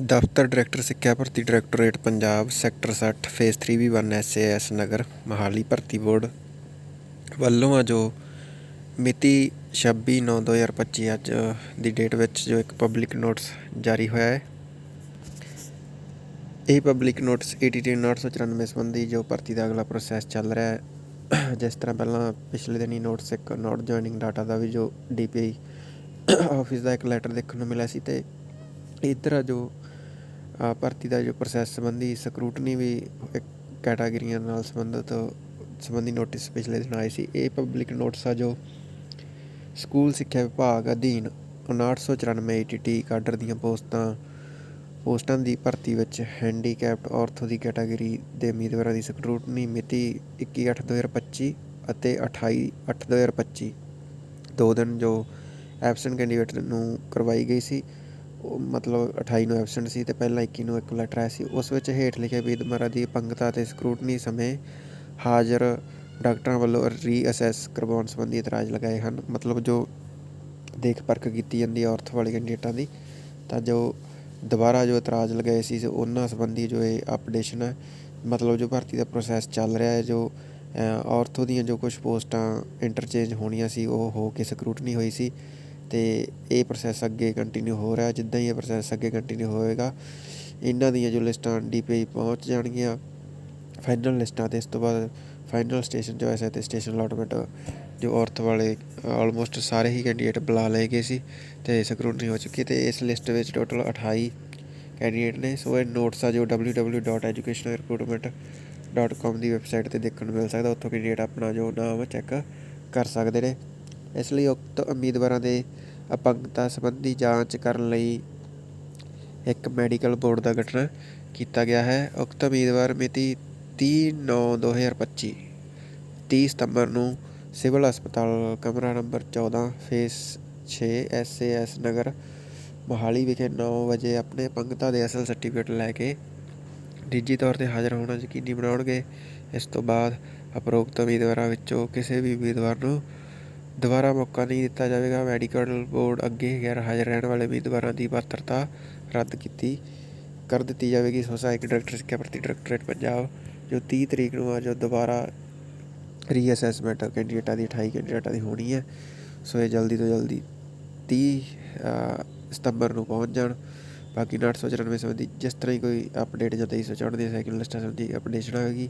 ਦਫ਼ਤਰ ਡਾਇਰੈਕਟਰ, ਸਿੱਖਿਆ ਭਰਤੀ directorate, Punjab sector 60 phase 3V1 SAS Nagar, Mohali ਭਰਤੀ ਬੋਰਡ ਵੱਲੋਂ ਆ ਜੋ ਮਿਤੀ 26/9/2025 ਅੱਜ ਦੀ ਡੇਟ ਵਿੱਚ ਜੋ ਇੱਕ ਪਬਲਿਕ ਨੋਟਿਸ ਜਾਰੀ ਹੋਇਆ ਹੈ। ਇਹ ਪਬਲਿਕ ਨੋਟਿਸ ਏਟੀਟੀ 994 ਸੰਬੰਧੀ ਜੋ ਭਰਤੀ ਦਾ ਅਗਲਾ ਪ੍ਰੋਸੈਸ ਚੱਲ ਰਿਹਾ ਹੈ। ਜਿਸ ਤਰ੍ਹਾਂ ਪਹਿਲਾਂ ਪਿਛਲੇ ਦਿਨੀ ਨੋਟਿਸ ਇੱਕ ਨੋਟ ਜੁਆਇਨਿੰਗ ਡਾਟਾ ਦਾ ਵੀ ਜੋ ਡੀਪੀਆਈ ਆਫਿਸ ਦਾ ਇੱਕ ਲੈਟਰ ਦੇਖਣ ਨੂੰ ਮਿਲਿਆ ਸੀ ਤੇ ਇੱਧਰ ਆ ਜੋ ਭਰਤੀ ਦਾ ਜੋ ਪ੍ਰੋਸੈਸ ਸੰਬੰਧੀ ਸਕਰੂਟਨੀ ਵੀ ਇੱਕ ਕੈਟਾਗਰੀਆਂ ਨਾਲ ਸੰਬੰਧਿਤ ਸੰਬੰਧੀ ਨੋਟਿਸ ਪਿਛਲੇ ਦਿਨ ਆਏ ਸੀ। ਇਹ ਪਬਲਿਕ ਨੋਟਿਸ ਆ ਜੋ ਸਕੂਲ ਸਿੱਖਿਆ ਵਿਭਾਗ ਅਧੀਨ 5994 ਏਟੀਟੀ ਕਾਡਰ ਦੀਆਂ ਪੋਸਟਾਂ ਪੋਸਟਾਂ ਦੀ ਭਰਤੀ ਵਿੱਚ ਹੈਂਡੀਕੈਪਡ ਔਰਥੋ ਦੀ ਕੈਟਾਗਰੀ ਦੇ ਉਮੀਦਵਾਰਾਂ ਦੀ ਸਕਰੂਟਨੀ ਮਿਤੀ 21/8/2025 ਅਤੇ 28/8/2025 ਦੋ ਦਿਨ ਜੋ ਐਬਸੈਂਟ ਕੈਂਡੀਡੇਟ ਨੂੰ ਕਰਵਾਈ ਗਈ ਸੀ। ਮਤਲਬ 28 ਨੂੰ ਐਬਸੈਂਟ ਸੀ ਤੇ ਪਹਿਲਾਂ 21 ਨੂੰ ਇੱਕ ਲੈਟਰ ਆਇਆ ਸੀ। ਉਸ ਵਿੱਚ ਹੇਠ ਲਿਖੇ ਉਮੀਦਵਾਰਾਂ ਦੀ ਪੰਗਤਾ ਤੇ ਸਕਰੂਟਨੀ ਸਮੇਂ ਹਾਜ਼ਰ ਡਾਕਟਰਾਂ ਵੱਲੋਂ ਰੀਅਸੈਸ ਕਰਵਾਉਣ ਸੰਬੰਧੀ ਇਤਰਾਜ਼ ਲਗਾਏ ਹਨ। ਮਤਲਬ ਜੋ ਦੇਖ ਪਰਖ ਕੀਤੀ ਜਾਂਦੀ ਹੈ ਔਰਥ ਵਾਲੇ ਕੈਂਡੀਡੇਟਾਂ ਦੀ ਤਾਂ ਜੋ ਦੁਬਾਰਾ ਜੋ ਇਤਰਾਜ਼ ਲਗਾਏ ਸੀ ਉਹਨਾਂ ਸੰਬੰਧੀ ਜੋ ਇਹ ਅਪਡੇਸ਼ਨ ਹੈ ਮਤਲਬ ਜੋ ਭਰਤੀ ਦਾ ਪ੍ਰੋਸੈਸ ਚੱਲ ਰਿਹਾ ਹੈ ਜੋ ਅ, ਔਰਥੋ ਦੀਆਂ ਜੋ ਕੁਝ ਪੋਸਟਾਂ ਇੰਟਰਚੇਂਜ ਹੋਣੀਆਂ ਸੀ ਉਹ ਹੋ ਕੇ ਸਕਰੂਟਨੀ ਹੋਈ ਸੀ। ਅਤੇ ਇਹ ਪ੍ਰੋਸੈਸ ਅੱਗੇ ਕੰਟੀਨਿਊ ਹੋ ਰਿਹਾ, ਜਿੱਦਾਂ ਹੀ ਇਹ ਪ੍ਰੋਸੈਸ ਅੱਗੇ ਕੰਟੀਨਿਊ ਹੋਏਗਾ, ਇਹਨਾਂ ਦੀਆਂ ਜੋ ਲਿਸਟਾਂ ਡੀ ਡੀਪੀਆਈ ਪਹੁੰਚ ਜਾਣਗੀਆਂ। ਫਾਈਨਲ ਲਿਸਟਾਂ ਤੇ ਇਸ ਤੋਂ ਬਾਅਦ ਫਾਈਨਲ ਸਟੇਸ਼ਨ ਜੋ ਐਸਾ ਅਤੇ ਸਟੇਸ਼ਨ ਅਲਾਟਮੈਂਟ ਜੋ ਔਰਥ ਵਾਲੇ ਆਲਮੋਸਟ ਸਾਰੇ ਹੀ ਕੈਂਡੀਡੇਟ ਬੁਲਾ ਲਏ ਗਏ ਸੀ ਤੇ ਸਕਰੂਟਨੀ ਹੋ ਚੁੱਕੀ ਤੇ ਇਸ ਲਿਸਟ ਵਿੱਚ ਟੋਟਲ 28 ਕੈਂਡੀਡੇਟ ਨੇ। ਸੋ ਇਹ ਨੋਟਸ ਆ ਜੋ www.educationalrecruitment.com ਦੀ ਵੈਬਸਾਈਟ ਤੇ ਦੇਖਣ ਨੂੰ ਮਿਲ ਸਕਦਾ, ਉੱਥੋਂ ਕੈਂਡੀਡੇਟ ਆਪਣਾ ਜੋ ਨਾਮ ਚੈੱਕ ਕਰ ਸਕਦੇ ਨੇ। ਇਸ ਲਈ ਉਕਤ ਉਮੀਦਵਾਰਾਂ ਦੇ ਅਪੰਗਤਾ ਸੰਬੰਧੀ ਜਾਂਚ ਕਰਨ ਲਈ ਇੱਕ ਮੈਡੀਕਲ ਬੋਰਡ ਦਾ ਗਠਨ ਕੀਤਾ ਗਿਆ ਹੈ। ਉਕਤ ਉਮੀਦਵਾਰ ਮਿਤੀ 30/9/2025 30 ਸਤੰਬਰ ਨੂੰ ਸਿਵਲ ਹਸਪਤਾਲ, ਕਮਰਾ number 14 phase 6 SAS Nagar, Mohali ਵਿਖੇ 9 ਵਜੇ ਆਪਣੇ ਅਪੰਗਤਾ ਦੇ ਅਸਲ ਸਰਟੀਫਿਕੇਟ ਲੈ ਕੇ ਨਿੱਜੀ ਤੌਰ ਤੇ ਹਾਜ਼ਰ ਹੋਣਾ ਯਕੀਨੀ ਬਣਾਉਣਗੇ। ਇਸ ਤੋਂ ਬਾਅਦ ਉਪਰੋਕਤ ਉਮੀਦਵਾਰਾਂ ਵਿੱਚੋਂ ਕਿਸੇ ਵੀ ਉਮੀਦਵਾਰ ਨੂੰ ਦੁਬਾਰਾ ਮੌਕਾ ਨਹੀਂ ਦਿੱਤਾ ਜਾਵੇਗਾ। ਮੈਡੀਕਲ ਬੋਰਡ ਅੱਗੇ ਗੈਰ ਹਾਜ਼ਰ ਰਹਿਣ ਵਾਲੇ ਉਮੀਦਵਾਰਾਂ ਦੀ ਪਾਤਰਤਾ ਰੱਦ ਕੀਤੀ ਕਰ ਦਿੱਤੀ ਜਾਵੇਗੀ। ਸੋ ਸਹਾਇਕ ਡਾਇਰੈਕਟਰ ਸਿੱਖਿਆ ਭਰਤੀ ਡਾਇਰੈਕਟੋਰੇਟ ਪੰਜਾਬ, ਜੋ 30 ਤਰੀਕ ਨੂੰ ਆ, ਜੋ ਦੁਬਾਰਾ ਰੀਅਸੈਸਮੈਂਟ ਕੈਂਡੀਡੇਟਾਂ ਦੀ 28 ਕੈਂਡੀਡੇਟਾਂ ਦੀ ਹੋਣੀ ਹੈ, ਸੋ ਇਹ ਜਲਦੀ ਤੋਂ ਜਲਦੀ 30 ਸਤੰਬਰ ਨੂੰ ਪਹੁੰਚ ਜਾਣ। ਬਾਕੀ 994 ਸੰਬੰਧੀ ਜਿਸ ਤਰ੍ਹਾਂ ਹੀ ਕੋਈ ਅਪਡੇਟ ਜਾਂ 2364 ਦੀ ਸਾਈਕਲ ਲਿਸਟਾਂ ਸੰਬੰਧੀ ਅਪਡੇਸ਼ਨ ਹੋਵੇਗੀ।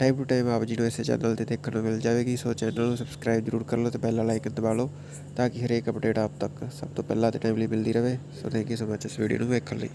ਟਾਈਮ ਟੂ ਟਾਈਮ ਆਪ ਜੀ ਨੂੰ ਇਸੇ ਚੈਨਲ ਤੇ ਦੇਖਣ ਨੂੰ ਮਿਲ ਜਾਵੇਗੀ। ਸੋ ਚੈਨਲ ਨੂੰ ਸਬਸਕ੍ਰਾਈਬ ਜ਼ਰੂਰ ਕਰ ਲਓ ਤੇ ਬੈਲ ਵਾਲਾ ਆਈਕਨ ਦਬਾ ਲਓ ਤਾਂ ਕਿ ਹਰੇਕ ਅਪਡੇਟ ਆਪ ਤੱਕ ਸਭ ਤੋਂ ਪਹਿਲਾਂ ਤੇ ਟਾਈਮਲੀ ਮਿਲਦੀ ਰਹੇ। So thank you so much ਇਸ ਵੀਡੀਓ ਨੂੰ ਵੇਖਣ ਲਈ।